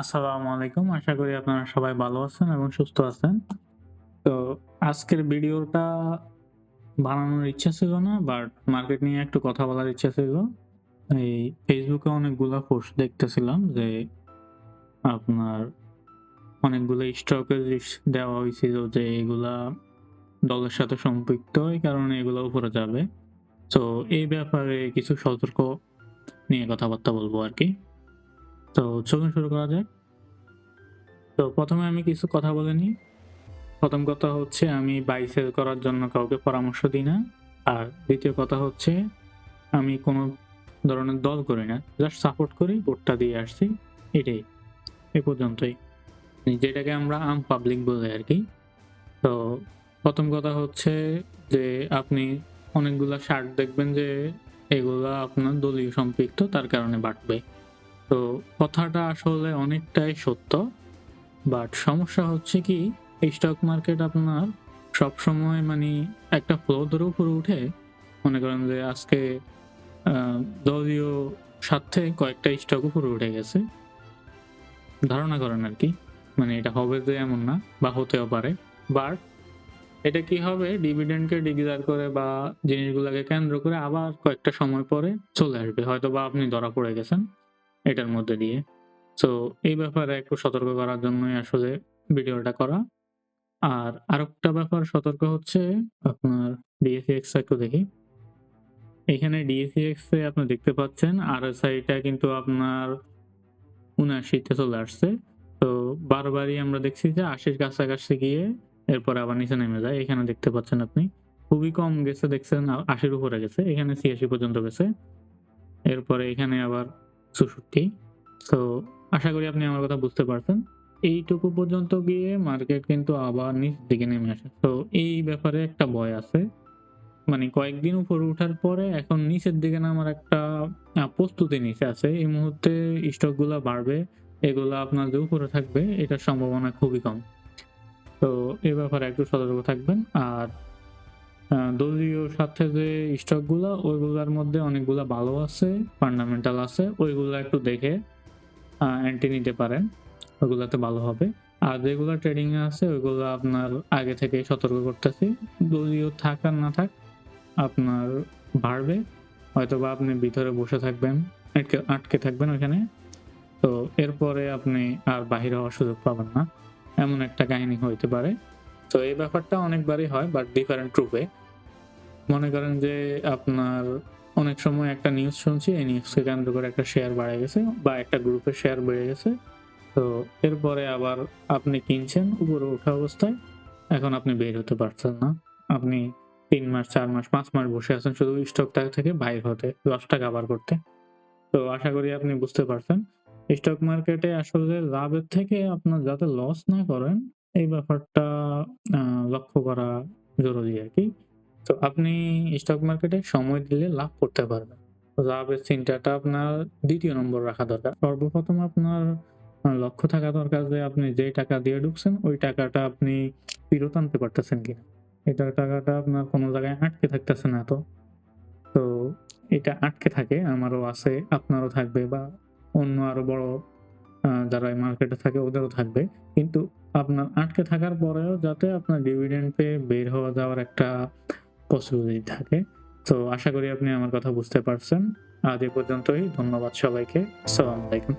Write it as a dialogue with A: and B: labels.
A: আসসালামু আলাইকুম। আশা করি আপনারা সবাই ভালো আছেন এবং সুস্থ আছেন। তো আজকের ভিডিওটা বানানোর ইচ্ছা ছিল না বাট মার্কেট নিয়ে একটু কথা বলার ইচ্ছা ছিল। এই ফেসবুকে অনেকগুলা পোস্ট দেখতেছিলাম যে আপনার অনেকগুলো স্টকের লিস্ট দেওয়া হয়েছিল যে এগুলা দলের সাথে সম্পৃক্ত, এই কারণে এগুলো উপরে যাবে। তো এই ব্যাপারে কিছু সতর্ক নিয়ে কথাবার্তা বলব আরকি। তো চলুন শুরু করা যাক। তো প্রথমে আমি কিছু কথা বলে নিই। প্রথম কথা হচ্ছে আমি বাই সেল করার জন্য কাউকে পরামর্শ দিই না। আর দ্বিতীয় কথা হচ্ছে আমি কোনো ধরনের দল করি না। জাস্ট সাপোর্ট করি, ভোটটা দিয়ে আসছি। এটাই। এ পর্যন্তই। যেটাকে আমরা আম পাবলিক বলে আর কি তো প্রথম কথা হচ্ছে যে আপনি অনেকগুলা শার্ট দেখবেন যে এগুলা আপনার দলীয় সম্পৃক্ত তার কারণে বাড়বে। তো কথাটা আসলে অনেকটাই সত্য। বাট সমস্যা হচ্ছে কি স্টক মার্কেট আপনার সবসময় মানে একটা ফ্লো ধরে উপরে উঠে, মনে করেন যে আজকে দলীয় স্বার্থে কয়েকটা স্টক উপরে উঠে গেছে। ধারণা করেন আর কি মানে এটা হবে যে এমন না বা হতেও পারে। বাট এটা কি হবে ডিভিডেন্ডকে ডিক্লেয়ার করে বা জিনিসগুলোকে কেন্দ্র করে আবার কয়েকটা সময় পরে চলে আসবে। হয়তো বা আপনি ধরা পড়ে গেছেন এটার মধ্যে দিয়ে। সো এই ব্যাপারে একটু সতর্ক করার জন্যই আসলে ভিডিওটা করা। আর আরেকটা ব্যাপার সতর্ক হচ্ছে আপনার DACX একটু দেখি। এখানে DACX এ আপনি দেখতে পাচ্ছেন RSI টা কিন্তু আপনার ৭৯ তে চলে আসছে। তো বারবারই আমরা দেখছি যে আশির কাছাকাছি গিয়ে এরপর আবার নিচে নেমে যায়। এখানে দেখতে পাচ্ছেন আপনি। খুবই কম গেছে দেখছেন আশির উপরে গেছে। এখানে ৮৬ পর্যন্ত গেছে। এরপরে এখানে আবার ৬৪ তো আশা করি আপনি আমার কথা বুঝতে পারছেন। এইটুকু পর্যন্ত গিয়ে মার্কেট কিন্তু আবার নিচের দিকে নেমে আসে। তো এই ব্যাপারে একটা ভয় আছে। মানে কয়েকদিন উপরে উঠার পরে এখন নিচের দিকে নামার একটা প্রস্তুতি নিচে আছে। এই মুহূর্তে স্টকগুলা বাড়বে। এগুলা আপনার যে উপরে থাকবে, এটার সম্ভাবনা খুবই কম। তো, এ ব্যাপারে একটু সতর্ক থাকবেন। আর দলীয় স্বার্থে যে স্টকগুলা ওইগুলার মধ্যে অনেকগুলা ভালো আছে, ফান্ডামেন্টাল আছে। ওইগুলা একটু দেখে এন্ট্রি নিতে পারেন। ওগুলাতে ভালো হবে। আর যেগুলা ট্রেডিং আছে ওইগুলা আপনার আগে থেকেই সতর্ক করতেছি। দলীয় থাক আর না থাক আপনার বাড়বে। হয়তোবা আপনি ভিতরে বসে থাকবেন, আটকে আটকে থাকবেন ওইখানে। তো এরপরে আপনি আর বাহির হওয়ার সুযোগ পাবেন না। এমন একটা কাহিনী হইতে পারে। তো এই ব্যাপারটা অনেকবারই হয় বাট ডিফারেন্ট রূপে। মনে করেন যে আপনার অনেক সময় একটা নিউজ শুনছি, এই নিউজকে কেন্দ্র করে একটা শেয়ার বাড়ে গেছে বা একটা গ্রুপের শেয়ার বেড়ে গেছে। তো এরপরে আবার আপনি কিনছেন উপরে ওঠা অবস্থায়। এখন আপনি বের হতে পারছেন না। আপনি তিন মাস, চার মাস, পাঁচ মাস বসে আছেন শুধু স্টকটা থেকে বাইর হতে, লসটা কাভার করতে। তো আশা করি আপনি বুঝতে পারছেন। স্টক মার্কেটে আসলে লাভের থেকে আপনার যাতে লস না করেন এই ব্যাপারটা লক্ষ্য করা জরুরি আর কি তো আপনি স্টক মার্কেটে সময় দিলে লাভ করতে পারবেন। লাভের চিন্তাটা আপনার দ্বিতীয় নম্বর রাখা দরকার। সর্বপ্রথম আপনার লক্ষ্য থাকা দরকার যে আপনি যেই টাকা দিয়ে ঢুকছেন ওই টাকাটা আপনি ফেরত আনতে পারতেছেন কিনা। এটার টাকাটা আপনার কোনো জায়গায় আটকে থাকতেছে না তো। তো এটা আটকে থাকে আমারও আছে, আপনারও থাকবে বা অন্য আরও বড় যারা মার্কেটে থাকে ওদেরও থাকবে। কিন্তু আপনার আটকে থাকার পরেও যাতে আপনার ডিভিডেন্ড পেয়ে বের হওয়া যাওয়ার একটা পসিবিলিটি থাকে। তো আশা করি আপনি আমার কথা বুঝতে পারছেন। আজ এ পর্যন্তই। ধন্যবাদ সবাইকে। আসসালামু আলাইকুম।